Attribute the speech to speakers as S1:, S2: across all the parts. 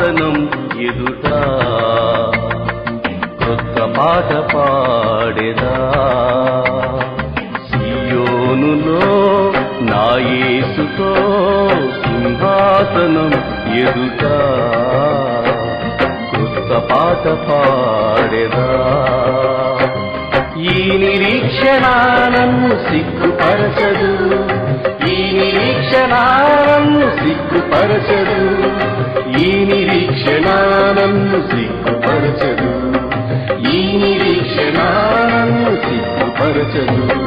S1: సింహాసనం ఎదుట కొత్త పాట పాడేదా. సియోనులో నాయేసుతో సింహాసనం ఎదుట కొత్త పాట పాడేదా. ఈ నిరీక్షణ నన్ను సిగ్గుపరచదు. ఈ నిరీక్షణ నన్ను సిగ్గుపరచదు. ఈ నిరీక్షణ సిగ్గుపరచదు. ఈ నిరీక్షణ సిగ్గుపరచదు.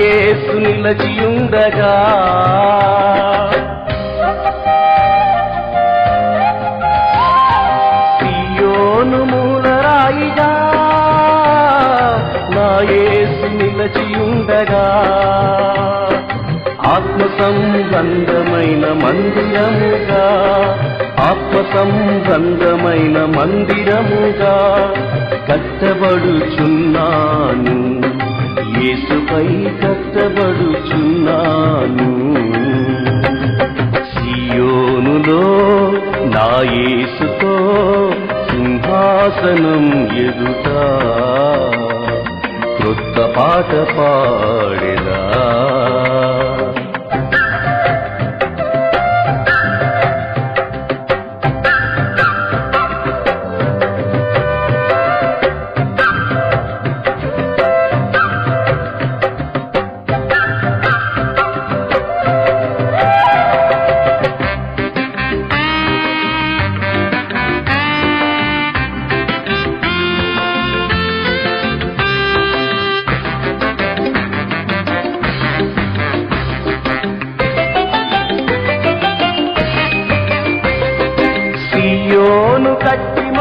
S1: యేసు నిలచియుండగా సియోను మూలరాయిగా నా యేసు నిలచియుండగా ఆత్మ సంబంధమైన మందిరముగా ఆత్మ సంబంధమైన మందిరముగా కట్టబడుచున్నాను. యేసుపై కట్టబడుచున్నాను. సియోనులో నా యేసుతో సింహాసనం ఎదుట క్రొత్త పాట పాడేదా?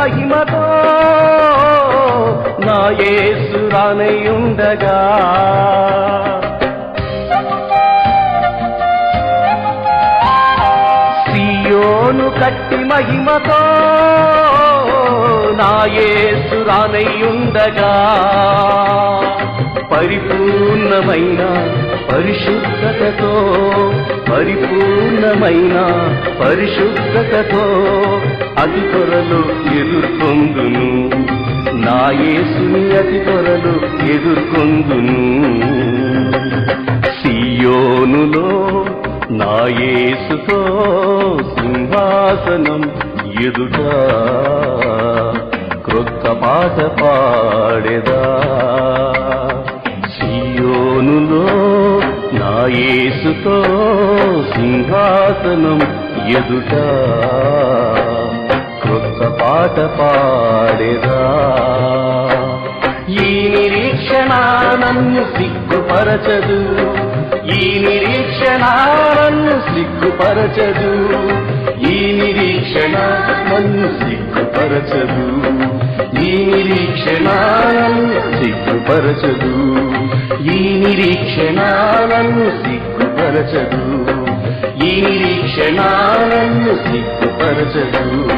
S1: మహిమతో నా యేసు సియోను కట్టి మహిమతో నా యేసు పరిపూర్ణమైన పరిశుద్ధతతో పరిపూర్ణమైన పరిశుద్ధతతో అతి త్వరలో ఎదుర్కొందును. నా యేసుని అతి త్వరలో ఎదుర్కొందును. సియోనులో నా యేసుతో సింహాసనం ఎదుట క్రొత్త పాట పాడేదా. యేసుతో సింహాసనం ఎదుట క్రొత్త పాట పాడేదా. ఈ నిరీక్షణ నన్ను సిగ్గుపరచదు. ఈ నిరీక్షణ నన్ను సిగ్గుపరచదు. ఈ నిరీక్షణ నన్ను సిగ్గుపరచదు. ఈ నిరీక్షణ నన్ను సిగ్గుపరచదు. ఈ నిరీక్షణాలను సిగ్గుపరచదు. ఈ నిరీక్షణాలను సిగ్గుపరచదు.